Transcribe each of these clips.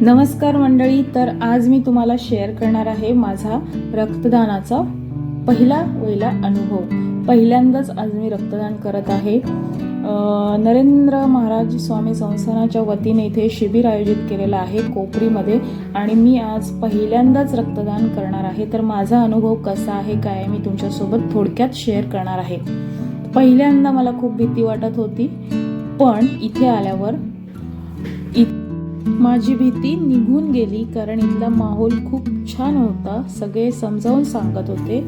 नमस्कार मंडळी तर आज मी तुम्हाला शेअर करणार आहे माझा रक्तदानाचा पहिला वहिला अनुभव. पहिल्यांदाच आज मी रक्तदान करत आहे. नरेंद्र महाराज स्वामी संस्थानाच्या वतीने इथे शिबिर आयोजित केलेलं आहे कोपरीमध्ये आणि मी आज पहिल्यांदाच रक्तदान करणार आहे. तर माझा अनुभव कसा आहे काय मी तुमच्यासोबत थोडक्यात शेअर करणार आहे. पहिल्यांदा मला खूप भीती वाटत होती पण इथे आल्यावर इ माझी भीती निघून गेली कारण इथला माहोल खूप छान होता. सगळे समजावून सांगत होते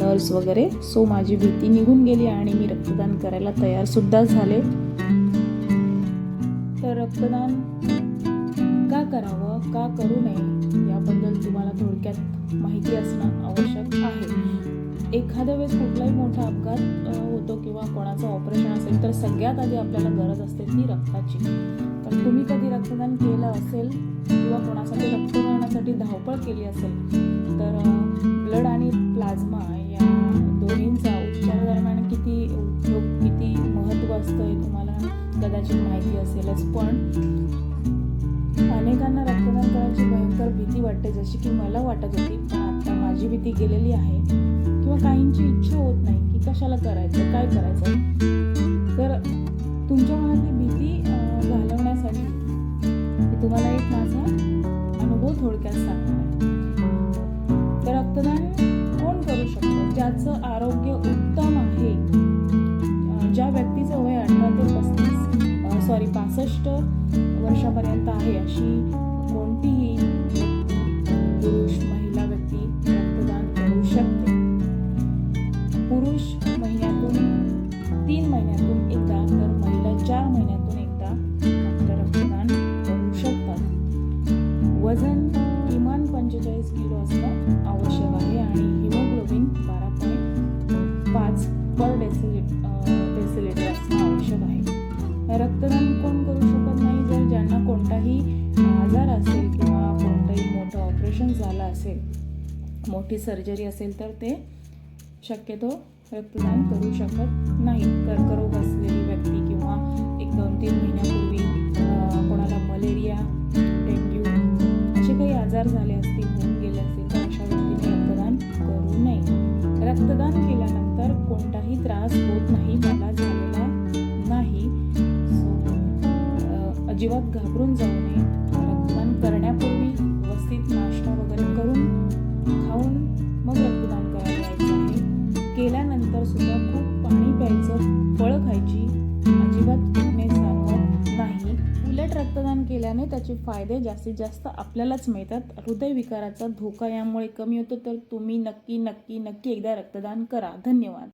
नर्स वगैरे सो माझी भीती निघून गेली आणि मी रक्तदान करायला तयार सुद्धा झाले. तर रक्तदान का करावं का करू नये याबद्दल तुम्हाला थोडक्यात माहिती असणं आवश्यक आहे. एखाद्या वेळेस कुठलाही मोठा अपघात होतो किंवा कोणाचं ऑपरेशन असेल तर सगळ्यात आधी आपल्याला गरज असते ती रक्ताची. तर तुम्ही कधी रक्तदान केलं असेल किंवा कोणासाठी रक्त मिळवण्यासाठी धावपळ केली असेल तर ब्लड आणि प्लाझ्मा या दोन्हींचा उपचार दरम्यान किती उपयोग किती महत्त्व असतं हे तुम्हाला कदाचित माहिती असेलच. पण अनेकांना रक्तदान करायची भयंकर भीती वाटते जशी की मला वाटत होती पण आता माझी भीती गेलेली आहे. किंवा काहींची इच्छा होत नाही की कशाला करायचं काय करायचं? थोडक्यात सांगणार. आहे तर रक्तदान कोण करू शकतो? ज्याचं आरोग्य उत्तम आहे ज्या व्यक्तीचं वय अठरा ते पस्तीस सॉरी पासष्ट वर्षापर्यंत आहे अशी कोणतीही पुरुष महिला व्यक्ती रक्तदान करू शकते. पुरुष महिला असणं आवश्यक आहे आणि हिमोग्लोबिन बारा पॉईंट पाच पर डेसिलिट डेसिलिटर असणं आवश्यक आहे. रक्तदान कोण करू शकत नाही? जर ज्यांना कोणताही आजार असेल किंवा कोणतंही मोठं ऑपरेशन झालं असेल मोठी सर्जरी असेल तर ते शक्यतो रक्तदान करू शकत नाही. कर्करोग असलेली व्यक्ती किंवा एक दोन तीन महिन्यापूर्वी कोणाला मलेरिया डेंग्यू असे काही आजार झाले असतील रक्तदान केल्यानंतर कोणताही त्रास होत नाही मला झालेला नाही. अजिबात घाबरून जाऊ नये. रक्तदान करण्यापूर्वी व्यवस्थित नाश्ता वगैरे करून खाऊन मग रक्तदान करायला आहे. केल्यानंतर सुद्धा खूप पाणी प्यायचं फळं खायचं. केल्याने त्याचे फायदे जास्तीत जास्त आपल्यालाच मिळतात. हृदयविकाराचा धोका यामुळे कमी होतो तर तुम्ही नक्की नक्की नक्की एकदा रक्तदान करा. धन्यवाद.